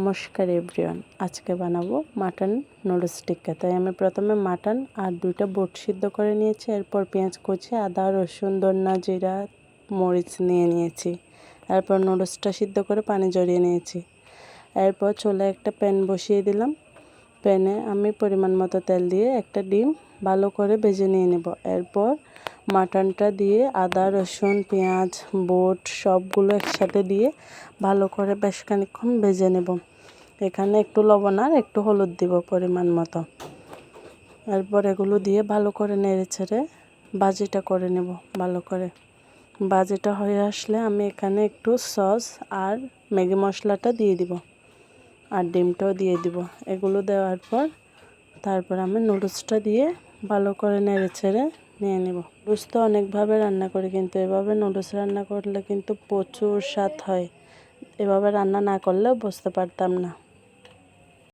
নমস্কার এভরিওয়ান আজকে বানাবো মাটন নুডলস টিক্কা। তাই আমি প্রথমে মাটন আর দুইটা বোট সিদ্ধ করে নিয়েছি, এরপর পেঁয়াজ কুচি, আদা, রসুন, ধন্যা জিরা, মরিচ নিয়ে নিয়েছি। এরপর নুডলসটা সিদ্ধ করে পানি জড়িয়ে নিয়েছি। এরপর চলে একটা প্যান বসিয়ে দিলাম। প্যানে আমি পরিমাণ মতো তেল দিয়ে একটা ডিম ভালো করে ভেজে নিয়ে নেব। এরপর মাটনটা দিয়ে আদা, রসুন, পেঁয়াজ, বোট সবগুলো একসাথে দিয়ে ভালো করে বেশ খানিক্ষণ ভেজে নেব। এখানে একটু লবণ আর একটু হলুদ দিব পরিমাণ মতো। এরপর এগুলো দিয়ে ভালো করে নেড়ে ছেড়ে বাজিটা করে নেব ভালো করে। বাজিটা হয়ে আসলে আমি এখানে একটু সস আর ম্যাগি মশলাটা দিয়ে দিব আর ডিমটাও দিয়ে দিব। এগুলো দেওয়ার পর তারপর আমি নুডলসটা দিয়ে ভালো করে নেড়ে ছেড়ে নিয়ে নেব। নুডলস তো অনেকভাবে রান্না করি কিন্তু এভাবে নুডলস রান্না করলে কিন্তু প্রচুর স্বাদ হয়। এভাবে রান্না না করলেও বুঝতে পারতাম না।